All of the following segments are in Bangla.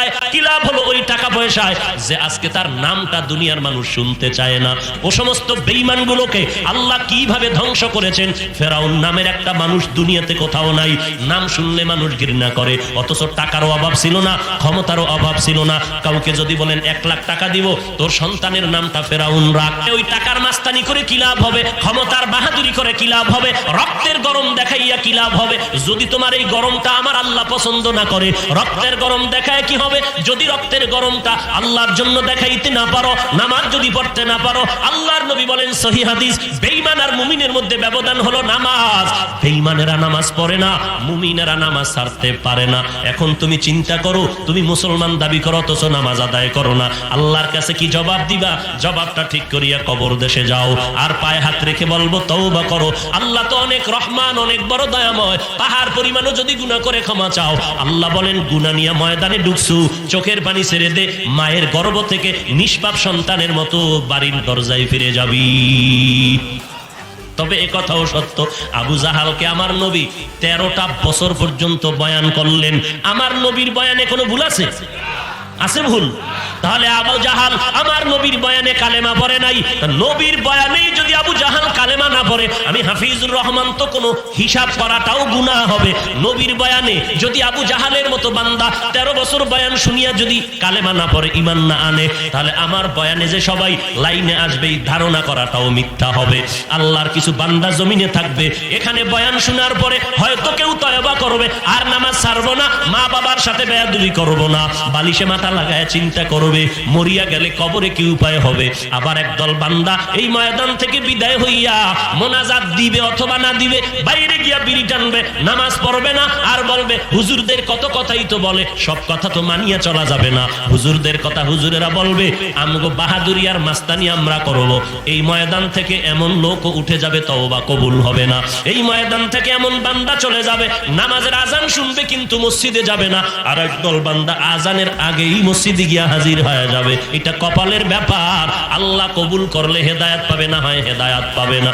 টাকায় কি লাভ হলো ওই টাকা পয়সায়? যে আজকে তার নামটা দুনিয়ার মানুষ শুনতে চায় না। ও সমস্ত বেঈমানগুলোকে আল্লাহ কীভাবে ধ্বংস করেছেন? ফেরাউন নামের একটা মানুষ দুনিয়াতে কোথাও নাই। নাম শুনলে মানুষ ঘৃণা করে। অথচ টাকারও অভাব ছিল না, ক্ষমতারও অভাব ছিল না। কাউকে যদি বলেন, এক লাখ টাকা দিব, তোর সন্তানের নামটা ফেরাউন রাখ। ওই টাকার মাস্তানি করে কি লাভ হবে? ক্ষমতার বাহাদুরি করে কি লাভ হবে? রক্তের গরম দেখাইয়া কি লাভ হবে? যদি তোমার এই গরমটা আমার আল্লাহ পছন্দ না করে, রক্তের গরম দেখায় কি হবে? যদি রক্তের গরমটা আল্লাহর জন্য দেখাইতে না পারো, নামাজ যদি পড়তে না পারো, আল্লাহর নবী বলেন সহি হাদিস, বেঈমান আর মুমিনের মধ্যে ব্যবধান হলো নামাজ। বেঈমানেরা নামাজ পড়ে না, মুমিনেরা নামাজ ছাড়তে পারে না। এখন তুমি চিন্তা করো, তুমি মুসলমান দাবি করো, অথচ নামাজ আদায় করো না। আল্লাহর কাছে কি জবাব দিবা? জবাবটা ঠিক করিয়া কবর দেশে যাও। আর পায়ে হাত রেখে বলব, তওবা করো। আল্লাহ তো অনেক রহমান, অনেক বড় দয়াময়। পাহাড় পরিমাণও যদি গুনাহ করে ক্ষমা চাও। আল্লাহ বলেন, গুনাহ নিয়ে ময়দানে ঢুকছু চোখের পানি ছেড়ে দে, মায়ের গর্ব থেকে নিষ্পাপ সন্তানের মতো বাড়ির দরজায় ফিরে যাবি। তবে এ কথাও সত্য, আবু জাহালকে আমার নবী তেরোটা বছর পর্যন্ত বয়ান করলেন। আমার নবীর বয়ানে কোনো ভুল আছে? আছে ভুল? তাহলে আবু জাহাল আমার নবীর বয়ানে কালেমা পড়ে নাই। নবীর বয়ানেই যদি আবু জাহাল কালেমা না পড়ে, আমি হাফিজুর রহমান তো কোনো হিসাব করাটাও গুনাহ হবে। নবীর বয়ানে যদি আবু জাহালের মতো বান্দা তেরো বছর বয়ান শুনিয়া যদি কালেমা না পড়ে ইমান না আনে, তাহলে আমার বয়ানে যে সবাই লাইনে আসবে, এই ধারণা করাটাও মিথ্যা হবে। আল্লাহর কিছু বান্দা জমিনে থাকবে, এখানে বয়ান শোনার পরে হয়তো কেউ তয়বা করবে, আর নামাজ ছাড়বো না মা বাবার সাথে বেয়াদুবি করব না, বালিশে মাথা লাগায় চিন্তা করবে, মরিয়া গেলে কবরে কি উপায় হবে? আবার একদল বান্দা এই ময়দান থেকে বিদায় হইয়া মোনাজাত দিবে অথবা না দিবে, বাইরে গিয়া বিড়ি টানবে, নামাজ পড়বে না, আর বলবে, হুজুরদের কত কথাই তো বলে, সব কথা তো মানিয়া চলা যাবে না। হুজুরদের কথা হুজুরেরা বলবে, আমগো বাহাদুরি আর মাস্তানি আমরা করব। এই ময়দান থেকে এমন লোক উঠে যাবে, তওবা কবুল হবে না। এই ময়দান থেকে এমন বান্দা চলে যাবে, নামাজের আজান শুনবে কিন্তু মসজিদে যাবে না। আর একদল বান্দা আজানের আগেই মসজিদে গিয়া হাজির হয়ে যাবে। এটা কপালের ব্যাপার। আল্লাহ কবুল করলে হেদায়াত পাবে, না হয় হেদায়াত পাবে না।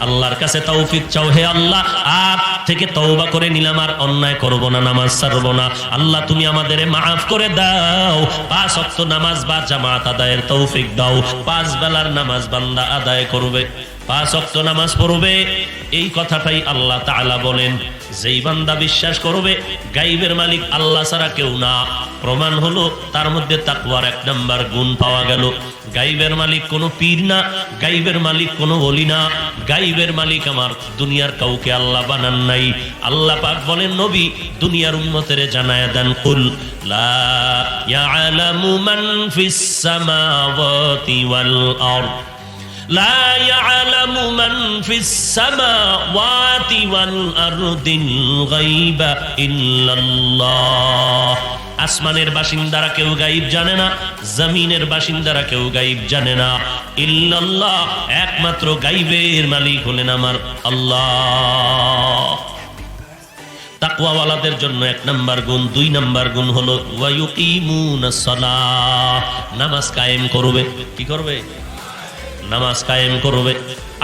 আল্লাহর কাছে তৌফিক চাও হে আল্লাহ। আজ থেকে তওবা করে নিলাম, আর অন্যায় করব না, নামাজ ছাড়ব না। আল্লাহ, তুমি আমাদের মাফ করে দাও। পাঁচ ওয়াক্ত নামাজ বা জামাত আদায়ের তৌফিক দাও। পাঁচ বেলার নামাজ বান্দা আদায় করবে। পাঁচ ওয়াক্ত নামাজ পড়বে। এই কথাটাই আল্লাহ তাআলা বলেন, যেই বান্দা বিশ্বাস করবে, গাইবের মালিক আল্লাহ ছাড়া কেউ না। প্রমাণ হলো, তার মধ্যে তাকওয়ার এক নাম্বার গুণ পাওয়া গেল। গাইবের মালিক কোনো পীর না, গাইবের মালিক কোনো বলি না। গাইবের মালিক আমার দুনিয়ার কাউকে আল্লাহ বানান নাই। আল্লাহ পাক বলেন, নবী, দুনিয়ার উম্মতের জানায় দেন, কুল, লা ইয়ালামু মান ফিস সামাওয়াতি ওয়াল আরদ। لا يعلم من في السماوات والأرض الغيب إلا الله আসমানের বাসিন্দারা কেউ গাইব জানে না জমিনের বাসিন্দারা কেউ গাইব জানে না ইল্লাল্লাহ একমাত্র গাইবের মালিক হলেন আমার আল্লাহ তাকওয়াওয়ালাদের জন্য এক নাম্বার গুণ দুই নাম্বার গুণ হলো ওয়ায়ুকিমুনাস সালাহ নামাজ কায়েম করবে কি করবে নামাজ কায়েম করবে।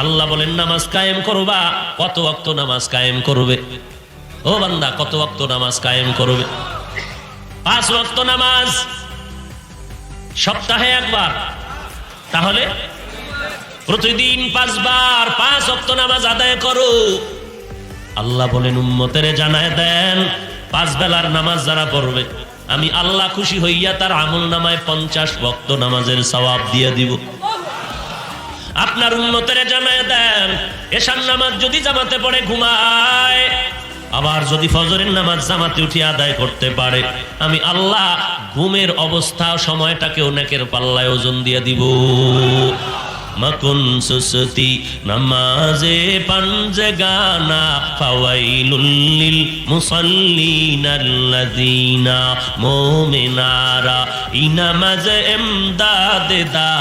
আল্লাহ বলেন, নামাজ কায়েম করবা, কত ওয়াক্ত নামাজ কায়েম করবে? ও বান্দা, কত ওয়াক্ত নামাজ কায়েম করবে? পাঁচ ওয়াক্ত নামাজ। সপ্তাহে একবার। তাহলে প্রতিদিন পাঁচবার পাঁচ ওয়াক্ত নামাজ আদায় করো। আল্লাহ বলেন, উম্মতের জানায় দেন, পাঁচ বেলার নামাজ যারা পড়বে, আমি আল্লাহ খুশি হইয়া তার আমল নামায় পঞ্চাশ ভক্ত নামাজের সওয়াব দিয়ে দিব। আপনার উন্নতের জানায় দেন। এশার নামাজ যদি জামাতে পড়ে ঘুমায়, আবার যদি ফজরের নামাজ জামাতে উঠে আদায় করতে পারে, আমি আল্লাহ ঘুমের অবস্থা সময়টাকে অনেকের পাল্লায় ওজন দিয়ে দিব। মকুন সুসতি নামাজে পাঞ্জে গানা ইনামাজ ইমদাদ দা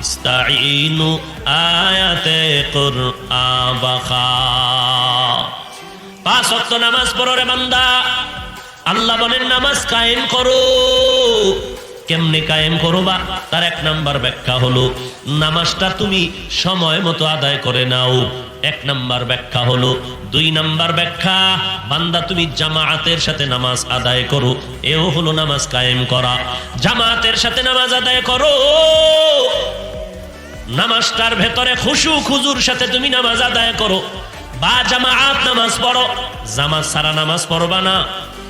ইস্তাঈনু আয়াতে কুরআন বাখা পাঁচ ওয়াক্ত নামাজ পড়ো রে বান্দা। আল্লাহ বলেন, নামাজ কায়েম করো। কেমনে কায়েম করবা? তার এক নাম্বার ব্যাখ্যা হলো, নামাজটা তুমি সময় মতো আদায় করে নাও। এক নাম্বার ব্যাখ্যা হলো, দুই নাম্বার ব্যাখ্যা, বান্দা তুমি জামায়াতের সাথে নামাজ আদায় করো। এও হলো নামাজ কায়েম করা। জামায়াতের সাথে নামাজ আদায় করো। নামাজটার ভেতরে খুশু খুজুর সাথে তুমি নামাজ আদায় করো। বা জামাআত নামাজ পড়ো। জামাত সারা নামাজ পড়বা না।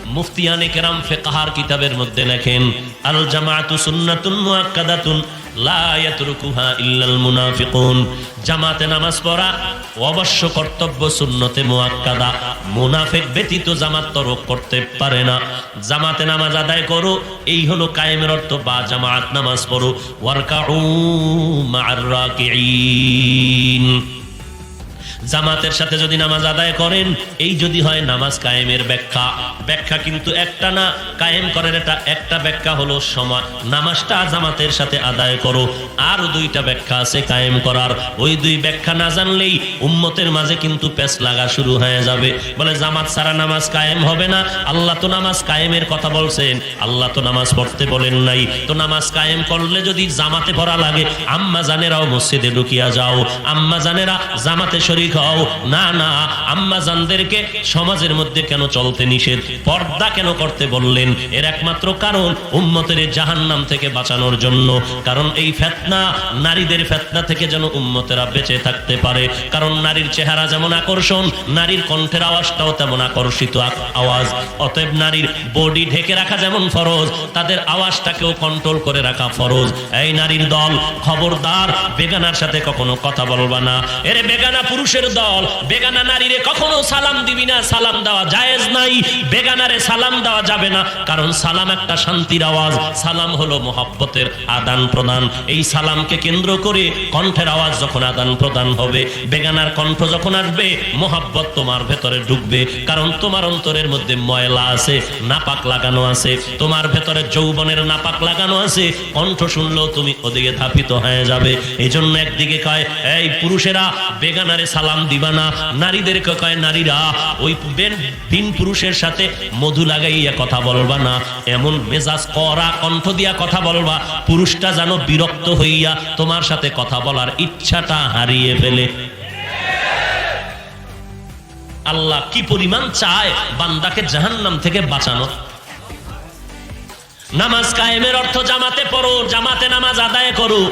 মুফতিয়ানে কেরাম ফেকাহার কিতাবের মধ্যে লেখেন আল জামাআতু সুন্নাতুন মুআক্কাদাতুন। জামাতে নামাজ পড়া, অবশ্য কর্তব্য শূন্যতে মোয়াক্কাদা মুনাফেক ব্যতীত জামাত তরক করতে পারে না। জামাতে নামাজ আদায় করো, এই হলো কায়েমের অর্থ, বা জামাত নামাজ পড়ো। রাকিঈন। জামাতের সাথে যদি নামাজ আদায় করেন, এই যদি হয় নামাজ কায়েমের ব্যাখ্যা। ব্যাখ্যা কিন্তু একটা না, কায়েম করেন এটা। একটা ব্যাখ্যা হলো সময় নামাজটা জামাতের সাথে আদায় করো। আর দুইটা ব্যাখ্যা আছে কায়েম করার। ওই দুই ব্যাখ্যা না জানলেই উম্মতের মাঝে কিন্তু পেস লাগা শুরু হয়ে যাবে। বলে, জামাত সারা নামাজ কায়েম হবে না। আল্লাহ তো নামাজ কায়েমের কথা বলছেন। আল্লাহ তো নামাজ পড়তে বলেন নাই। তো নামাজ কায়েম করলে যদি জামাতে পড়া লাগে, আম্মা জানেরাও মসজিদে ঢুকিয়া যাও। আম্মা জানেরা জামাতে শরীর হও না না আম্মা জানদেরকে সমাজের মধ্যে কেন চলতে নিষেধ? পর্দা কেন করতে বললেন? এর একমাত্র কারণ উম্মতের জাহান্নাম থেকে বাঁচানোর জন্য। কারণ এই ফেতনা নারীদের ফেতনা থেকে যেন উম্মতেরা বেঁচে থাকতে পারে। কারণ নারীর চেহারা যেমন আকর্ষণ, নারীর কণ্ঠের আওয়াজটাও তেমন আকর্ষিত আওয়াজ। অতএব নারীর বডি ঢেকে রাখা যেমন ফরজ, তাদের আওয়াজটাকেও কন্ট্রোল করে রাখা ফরজ। এই নারীর দল খবরদার, বেগানার সাথে কখনো কথা বলবা না। এরে বেগানা পুরুষের দল। বেগানা নারীরে কখনো সালাম দিবি না, সালাম দেওয়া জায়েজ নাই। বেগানারে সালাম দেওয়া যাবে না, কারণ সালাম একটা শান্তির আওয়াজ। সালাম হলো মোহাব্বতের আদান প্রদান। এই সালামকে কেন্দ্র করে কণ্ঠের আওয়াজ যখন আদান প্রদান হবে, বেগানার কণ্ঠ যখন আসবে, মোহাব্বত তোমার ভেতরে ঢুকবে। কারণ তোমার অন্তরের মধ্যে ময়লা আছে, নাপাক লাগানো আছে, তোমার ভেতরে যৌবনের নাপাক লাগানো আছে। কণ্ঠ শুনলেও তুমি ওদিকে ধাপিত হয়ে যাবে। এই জন্য একদিকে কয়, এই পুরুষেরা, বেগানারে সালাম দিবা না নারীদেরকে কয়, নারীরা, ওই বেন- পুরুষের সাথে মধু লাগাইয়া কথা বলবা না। এমন মেজাজ করা কণ্ঠ দিয়া কথা বলবা। পুরুষটা যেন বিরক্ত হইয়া তোমার সাথে কথা বলার ইচ্ছাটা হারিয়ে ফেলে। আল্লাহ কি পরিমাণ চায় বান্দাকে জাহান্নাম থেকে বাঁচানো নামাজ কায়েমের অর্থ জামাতে পড়ো, জামাতে নামাজ আদায় করো।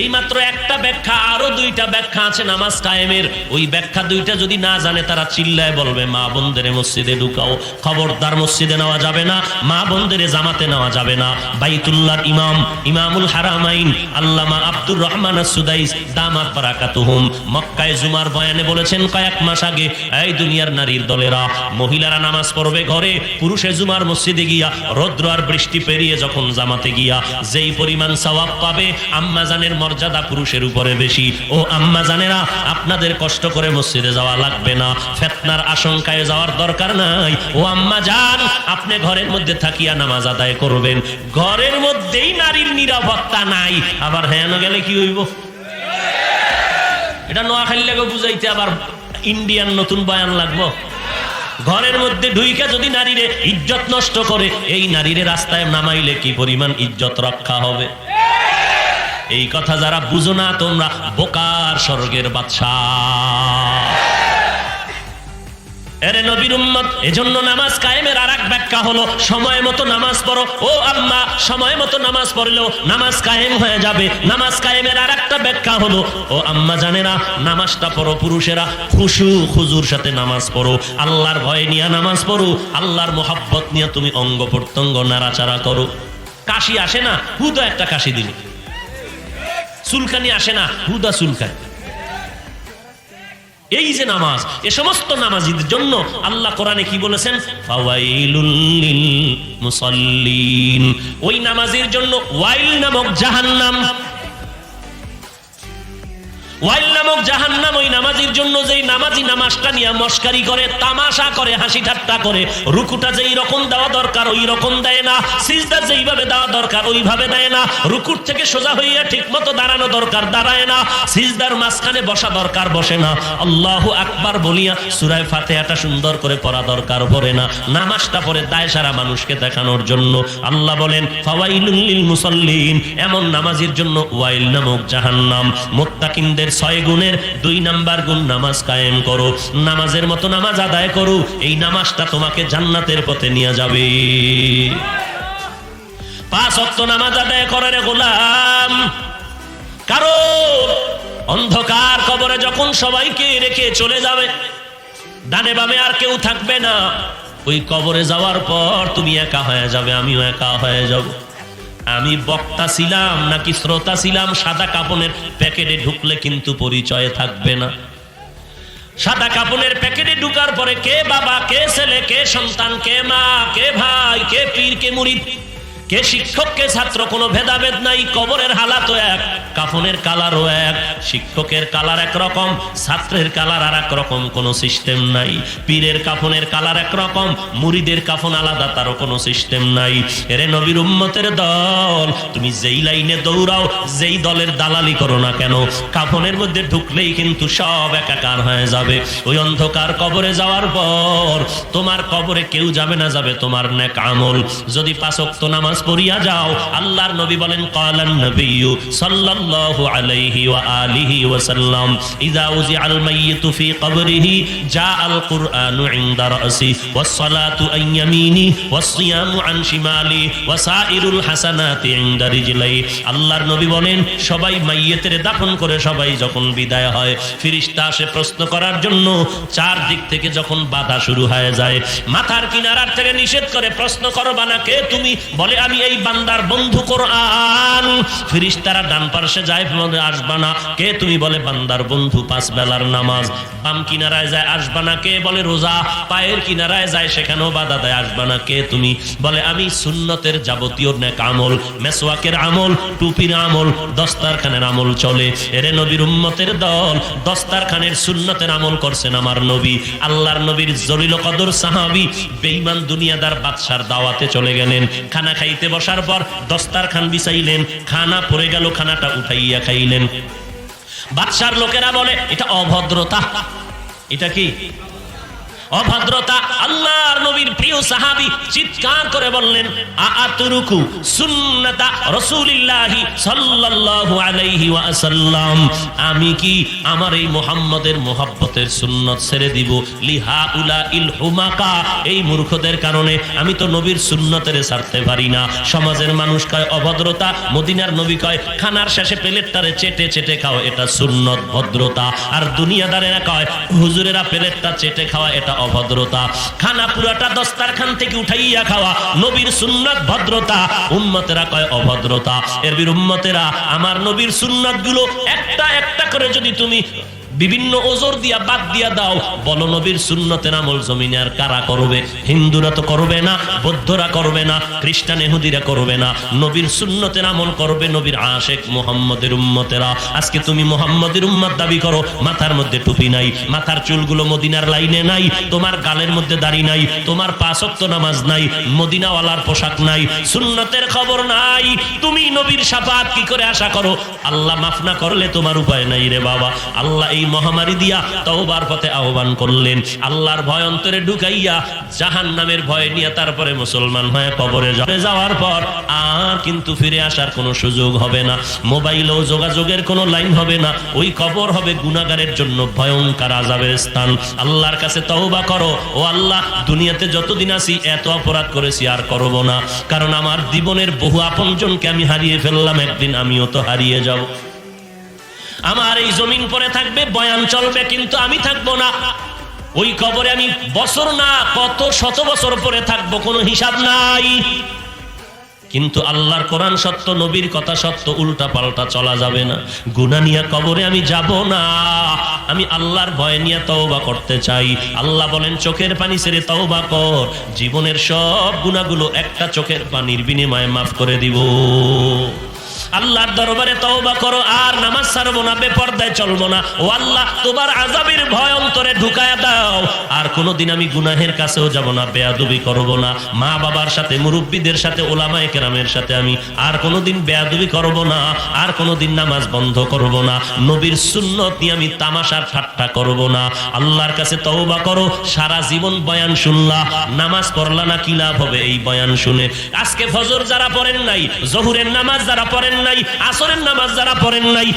এই মাত্র একটা ব্যাখ্যা, আরও দুইটা ব্যাখ্যা আছে নামাজ কায়েমের। ওই ব্যাখ্যা দুইটা যদি না জানে, তারা চিল্লায় বলবে, মা বোনদের মসজিদে ঢুকাও, খবরদার মসজিদে নেওয়া যাবে না, মা বোনদের জামাতে নেওয়া যাবে না। বাইতুল্লাহর ইমাম, ইমামুল হারামাইন, আল্লামা আব্দুর রহমান সুদাইস দামাত বারাকাতুহুম, মক্কায় জুমার বয়ানে বলেছেন কয়েক মাস আগে, এই দুনিয়ার নারীর দলেরা, মহিলারা নামাজ পড়বে ঘরে, পুরুষে জুমার মসজিদে গিয়া, রৌদ্র আর বৃষ্টি পেরিয়ে যখন জামাতে গিয়া, যেই পরিমাণ সওয়াব পাবে, আম্মা জানের মর্যাদা পুরুষের উপরে বেশি। ও আম্মা জানেরা, আপনাদের কষ্ট করে মসজিদে যাওয়া লাগবে না। ফেতনার আশঙ্কায় যাওয়ার দরকার নাই। ও আম্মা জান আপনি ঘরের মধ্যে থাকিয়া নামাজ আদায় করবেন। ঘরের মধ্যেই নারীর নিরাপত্তা নাই। আবার হ্যাঁ গেলে কি হইব? এটা নোয়াখালী লাগে বুঝাইতে আবার ইন্ডিয়ান নতুন বয়ান লাগবো? ঘরের মধ্যে ঢুইকা যদি নারীরে ইজ্জত নষ্ট করে, এই নারীরে রাস্তায় নামাইলে কি পরিমাণ ইজ্জত রক্ষা হবে? এই কথা যারা বুঝো না, তোমরা বোকার স্বর্গের বাদশাহ। এরে নবীর উম্মত, এজন্য নামাজ কায়েমের আর এক ব্যাখ্যা হলো, সময় মতো নামাজ পড়ো। ও সময় মতো নামাজ পড়লেও নামাজ কায়েম হয়ে যাবে। নামাজ কায়েমের আর একটা ব্যাখ্যা হলো, ও আম্মা জানে না, নামাজটা পড়ো পুরুষেরা, খুশু খুজুর সাথে নামাজ পড়ো। আল্লাহর ভয় নিয়ে নামাজ পড়ো, আল্লাহর মোহাব্বত নিয়ে তুমি অঙ্গ প্রত্যঙ্গ নাড়াচাড়া করো। কাশি আসে না, হুদা একটা কাশি দিলে। চুলকানি আসে না, হুদা সুলকানি এই যে নামাজ, এ সমস্ত নামাজিদের জন্য আল্লাহ কোরআনে কি বলেছেন? মুসল্লিন। ওই নামাজের জন্য ওয়াইল নামক জাহান্নাম ওয়াইল নামক জাহান্নাম ওই নামাজির জন্য যেই নামাজি নামাজটা নিয়ে মস্কারি করে, তামাশা করে, হাসি ঠাট্টা করে, রুকুটা যেই রকম দেওয়া দরকার ওই রকম দেয় না, সিজদা যেইভাবে দেওয়া দরকার ওইভাবে দেয় না, রুকুর থেকে সোজা হইয়া ঠিক মতো দাঁড়ানো দরকার, দাঁড়ায় না, সিজদার মাঝখানে বসা দরকার, বসে না। আল্লাহু আকবার বলিয়া সুরায় ফাতেহাটা সুন্দর করে পড়া দরকার, পড়ে না। নামাজটা পড়ে দায় সারা মানুষকে দেখানোর জন্য। আল্লাহ বলেন, ফাওয়াইলুল লিল মুসাল্লিন, এমন নামাজির জন্য ওয়াইল নামক জাহান্নাম। মুত্তাকিনদের ছয় গুণের দুই নাম্বার গুণ নামাজ কায়েম করো। নামাজের মতো নামাজ আদায় করো, এই নামাজটা তোমাকে জান্নাতের পথে নিয়ে যাবে। পাঁচ অক্ত নামাজ আদায় করার গোলাম। কারণ অন্ধকার কবরে যখন সবাইকে রেখে চলে যাবে, ডানে বামে আর কেউ থাকবে না। ওই কবরে যাওয়ার পর তুমি একা হয়ে যাবে, আমিও একা হয়ে যাব। আমি বক্তা ছিলাম নাকি শ্রোতা ছিলাম? সাদা কাপনের প্যাকেটে ঢুকলে কিন্তু পরিচয় থাকবে না। সাদা কাপনের প্যাকেটে ঢুকার পরে কে বাবা, কে ছেলে, কে সন্তান, কে মা, কে ভাই, কে পীর, কে মুরিদ কে শিক্ষক, কে ছাত্র, কোনো ভেদাভেদ নাই, কবরের হালাতও এক, কাফনের কালারও এক। শিক্ষকের কালার এক রকম ছাত্রের কালার আর এক রকম কোনো সিস্টেম নাই। পীরের কাফনের কালার এক রকম মুরিদের কাফন আলাদা, তারও কোনো সিস্টেম নাই। এরে নবীর উম্মতের দল, তুমি যেই লাইনে দৌড়াও, যেই দলের দালালি করো না কেন? কাফনের মধ্যে ঢুকলেই কিন্তু সব একাকার হয়ে যাবে। ওই অন্ধকার কবরে যাওয়ার পর, তোমার কবরে কেউ যাবে না, যাবে তোমার নেক আমল। যদি পাঁচক্ত নামাজ যাও। আল্লাহর নবী বলেন, কালান সাল্লাল্লাহু আলাইহি ওয়া আলিহি ওয়া সাল্লাম ইযা উজিআল মাইয়িতু ফি কবরিহি কুরআনু ইনদা রাসি ওয়াস সালাতু আন ইয়ামিনি ওয়াস সিয়ামু আন শিমালি ওয়া সাইরুল হাসানাতি ইনদা রিজলাই। আল্লাহর নবী বলেন, সবাই মাইয়িতের দাফন করে সবাই যখন বিদায় হয়, ফিরিস্তা আসে প্রশ্ন করার জন্য চার দিক থেকে যখন বাধা শুরু হয়ে যায়, মাথার কিনারার থেকে নিষেধ করে প্রশ্ন করো বানা কে তুমি? বলে, আমি এই বান্দার বন্ধু কোরআন। ফিরিস্তারা ডান পার্শ্বে যায় আসবা না। কে তুমি বলে, বান্দার বন্ধু, পাঁচ বেলার নামাজ। বাম কিনারায় যায়, আসবা না। কে বলে, রোজা? পায়ের কিনারায় যায়, সেখানেও বাধা দেয়, আসবা না। কে তুমি বলে, আমি সুন্নতের যাবতীয় নেক আমল, মেসওয়াকের আমল, টুপির আমল, দস্তারখানের আমল চলে। এরে নবীর উম্মতের দল দস্তারখানের সুন্নতের আমল করছেন আমার নবী। আল্লাহর নবীর জলিল কদর সাহাবি বেঈমান দুনিয়াদার বাদশার দাওয়াতে চলে গেলেন। খানা খাইতে বসার পর দস্তার খান বিছাইলেন, খানা পড়ে গেল, খানাটা উঠাইয়া খাইলেন। বাদশার লোকেরা বলে, এটা অভদ্রতা। এটা কি? অভদ্রতা, আল্লাহর নবীর প্রিয় সাহাবী চিৎকার করে বললেন আতুরুকু সুন্নাতা রাসূলিল্লাহি সাল্লাল্লাহু আলাইহি ওয়াসাল্লাম। আমি কি আমার এই মুহাম্মদের মোহাব্বতের সুন্নত ছেড়ে দিব? লিহা উলা ইল হুমাকা। এই মূর্খদের কারণে আমি তো নবীর সুন্নতের ছাড়তে পারি না। সমাজের মানুষ কয়, অভদ্রতা। মদিনার নবী কয়, খানার শেষে প্লেটটারে চেটে চেটে খাও, এটা সুন্নত, ভদ্রতা। আর দুনিয়াদারেরা কয়, হুজুরেরা প্লেটটা চেটে খাওয়া, এটা অভদ্রতা। খানা পুরাটা দস্তারখান থেকে উঠাইয়া খাওয়া। নবীর সুন্নত ভদ্রতা। উম্মতেরা কয় অভদ্রতা। এর বীর উম্মতেরা, আমার নবীর সুন্নতগুলো একটা একটা করে যদি তুমি বিভিন্ন ওজোর দিয়া, বাদ দিয়া দাও। বলো, নবীর সুন্নতের আমল জমিনে আর কারা করবে? হিন্দুরা তো করবে না, বৌদ্ধরা করবে না, খ্রিস্টান এহুদিরা করবে না। নবীর সুন্নতের আমল করবে নবীর আশেক মোহাম্মদের উম্মতেরা। আজকে তুমি মোহাম্মদের উম্মত দাবি করো, মাথার মধ্যে টুপি নাই, মাথার চুলগুলো মদিনার লাইনে নাই, তোমার গালের মধ্যে দাড়ি নাই, তোমার পাঁচক্ত নামাজ নাই, মদিনাওয়ালার পোশাক নাই, সুন্নতের খবর নাই। তুমি নবীর সাফাত কি করে আশা করো? আল্লাহ মাফ না করলে তোমার উপায় নাই রে বাবা। আল্লাহ এই মহামারী দিয়া তওবার পথে আহ্বান করলেন। আল্লাহর ভয় অন্তরে ঢুকাইয়া জাহান নামের ভয় নিয়ে তারপরে মুসলমান হয়ে কবরে যাওয়ার পর আর কিন্তু ফিরে আসার কোনো সুযোগ হবে না। মোবাইলও যোগাযোগের কোনো লাইন হবে না। ওই কবর হবে গুনাগারের জন্য ভয়ঙ্কর আজাবের স্থান। আল্লাহর কাছে তওবা করো। ও আল্লাহ, দুনিয়াতে যতদিন আছি এত অপরাধ করেছি আর করব না। কারণ আমার জীবনের বহু আপনজনকে আমি হারিয়ে ফেললাম। একদিন আমিও তো হারিয়ে যাব। আমার এই জমিন পরে থাকবে, বয়ান চলবে, কিন্তু আমি থাকব না। ওই কবরে আমি বছর না, কত শত বছর পরে থাকব, কোনো হিসাব নাই। কিন্তু আল্লাহর কোরআন সত্য, নবীর কথা সত্য উল্টা পাল্টা চলা যাবে না। গুনা নিয়ে কবরে আমি যাব না। আমি আল্লাহর ভয় নিয়ে তওবা করতে চাই। আল্লাহ বলেন, চোখের পানি ছেড়ে তওবা কর। জীবনের সব গুণাগুলো একটা চোখের পানির বিনিময়ে মাফ করে দিব। আল্লাহর দরবারে তওবা করো, আর নামাজ ছাড়বো না, বেপর্দায় চলবো না। ও আল্লাহ তোমার আজাবের ভয় অন্তরে ঢুকায় দাও। আর কোনোদিন আমি গুনাহের কাছেও যাব না, বেয়াদবি করব না। মা বাবার সাথে, মুরব্বীদের সাথে, ওলামায়ে কেরামের সাথে আমি আর কোনোদিন বেয়াদুবি করব না, আর কোনোদিন নামাজ বন্ধ করব না। নবীর সুন্নত আমি তামাশার ঠাট্টা করব না। আল্লাহর কাছে তওবা করো, সারা জীবন বয়ান শুনলা। নামাজ পড়লা না, কি লাভ হবে এই বয়ান শুনে? আজকে ফজর যারা পড়েন নাই, জহুরের নামাজ যারা পড়েন নাই, আসরের নামাজ যারা পড়েন নাই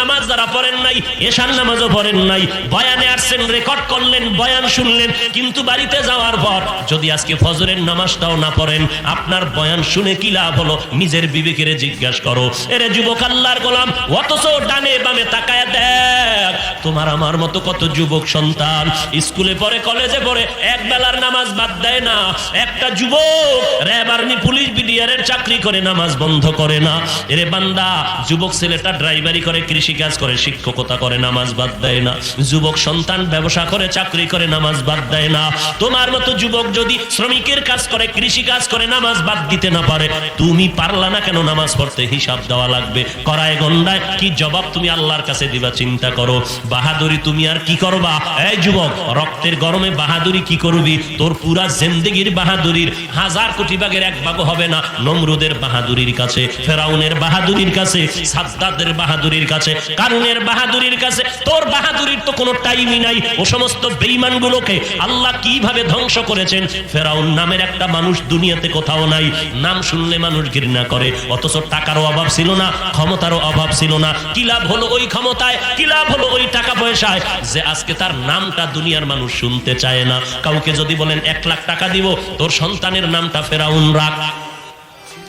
নামাজ যারা পড়েন নাই, এশার নামাজও পড়েন নাই, বয়ানে আসছেন রেকর্ড করলেন, বয়ান শুনলেন, কিন্তু বাড়িতে যাওয়ার পর যদি আজকে ফজরের নামাজটাও না পড়েন, আপনার বয়ান শুনে কি লাভ হলো? নিজের বিবেকের জিজ্ঞাসা করো। এরে যুবক আল্লাহর গোলাম, অথচ ডানে বামে তাকায় দেখ, তোমার আমার মতো কত যুবক সন্তান। স্কুলে পড়ে, কলেজে পড়ে, এক বেলার নামাজ বাদ দেয় না। একটা যুবক র্যাব আর্মি পুলিশ বিডিআরের চাকরি করে, নামাজ বন্ধ করে না। এরে বান্দা, যুবক ছেলেটা ড্রাইভারি করে কৃষি কাজ করে, শিক্ষকতা করে, নামাজ বাদ দেয় না। যুবক সন্তান ব্যবসা করে, চাকরি করে, নামাজ বাদ দেয় না। তোমার মতো যুবক যদি শ্রমিকের কাজ করে কৃষি কাজ করে, নামাজ বাদ দিতে না পারে, তুমি পারলা না কেন নামাজ পড়তে? হিসাব দেওয়া লাগবে। করায় গন্ডায় কি জবাব তুমি আল্লাহর কাছে দিবা? চিন্তা করো। বাহাদুরি তুমি আর কি করবা? এই যুবক, রক্তের গরমে বাহাদুরি কি করবি? তোর পুরা জিন্দেগির বাহাদুরির হাজার কোটি ভাগের এক ভাগ হবে না। নমরুদের বাহাদুরির কাছে। ফেরাউনের বাহাদুরির কাছে, সাদ্দাদের বাহাদুরির কাছে কারুনের বাহাদুরির কাছে, তোর বাহাদুরির তো কোনো টাইমই নাই। ও সমস্ত বেঈমানগুলোকে আল্লাহ কীভাবে ধ্বংস করেছেন? ফেরাউন নামের একটা মানুষ দুনিয়াতে কোথাও নাই। নাম শুনলে মানুষ ঘৃণা করে। অথচ টাকারও অভাব ছিল না, ক্ষমতারও অভাব ছিল না। কি লাভ হলো ওই ক্ষমতায়? কি লাভ হলো ওই টাকা পয়সায়? যে আজকে তার নামটা দুনিয়ার মানুষ শুনতে চায় না। কাউকে যদি বলেন, এক লাখ টাকা দিব, তোর সন্তানের নামটা ফেরাউন রাখ।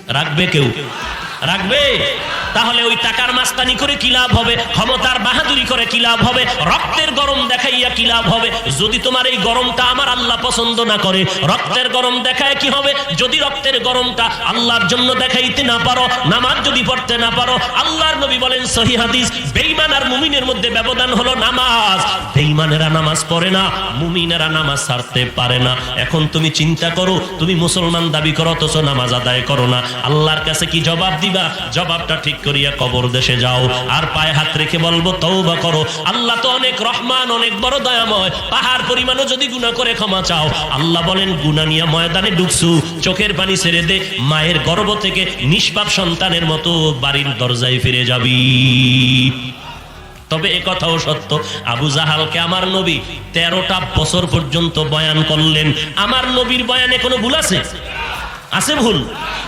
রাখবে কেউ? রাখবে? তাহলে ওই টাকার মাস্তানি করে কি লাভ হবে? ক্ষমতার বাহাদুরি করে কি লাভ হবে? রক্তের গরম দেখাইয়া কি লাভ হবে? যদি তোমার এই গরমটা আমার আল্লাহ পছন্দ না করে, রক্তের গরম দেখায় কি হবে? যদি রক্তের গরমটা আল্লাহর জন্য দেখাইতে না পারো, নামাজ যদি পড়তে না পারো, আল্লাহর নবী বলেন সহি হাদিস, বেঈমান আর মুমিনের মধ্যে ব্যবধান হলো নামাজ। বেঈমানেরা নামাজ পড়ে না, মুমিনেরা নামাজ ছাড়তে পারে না। এখন তুমি চিন্তা করো, তুমি মুসলমান দাবি করো, অথচ নামাজ আদায় করো না। আল্লাহর কাছে কি জবাব দিবা? জবাবটা ঠিক করিয়া কবর দেশে যাও। আর পায়ে হাত রেখে বলব তৌবা করো। আল্লাহ তো অনেক রহমান, অনেক বড় দয়াময়। পাহাড় পরিমাণও যদি গুনাহ করে ক্ষমা চাও। আল্লাহ বলেন, গুনাহ নিয়ে ময়দানে ঢুকছু চোখের পানি ছেড়ে দে। মায়ের গর্ভ থেকে নিষ্পাপ সন্তানের মতো বাড়ির দরজায় ফিরে যাবি। তবে এ কথাও সত্য। আবু জাহালকে আমার নবী তেরোটা বছর পর্যন্ত বয়ান করলেন। আমার নবীর বয়ানে কোনো ভুল আছে? আছে ভুল?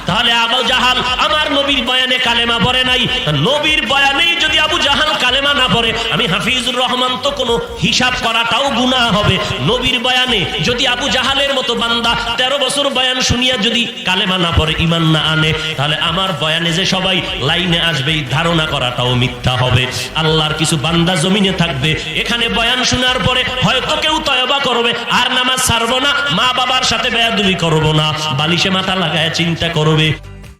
তাহলে আবু জাহাল আমার নবীর বয়ানে কালেমা পড়ে নাই। নবীর বয়ানেই যদি আবু জাহাল কালেমা না পড়ে, আমি হাফিজুর রহমান তো কোনো হিসাব করাটাও গুনাহ হবে। নবীর বয়ানে যদি আবু জাহালের মতো বান্দা তেরো বছর বয়ান শুনিয়া যদি কালেমা না পড়ে ইমান না আনে, তাহলে আমার বয়ানে যে সবাই লাইনে আসবে ধারণা করাটাও মিথ্যা হবে। আল্লাহর কিছু বান্দা জমিনে থাকবে, এখানে বয়ান শোনার পরে হয়তো কেউ তয়বা করবে, আর নামাজ ছাড়বো না মা বাবার সাথে বেয়াদুবি করব না, বালিশে মাথা লাগায় চিন্তা করবে money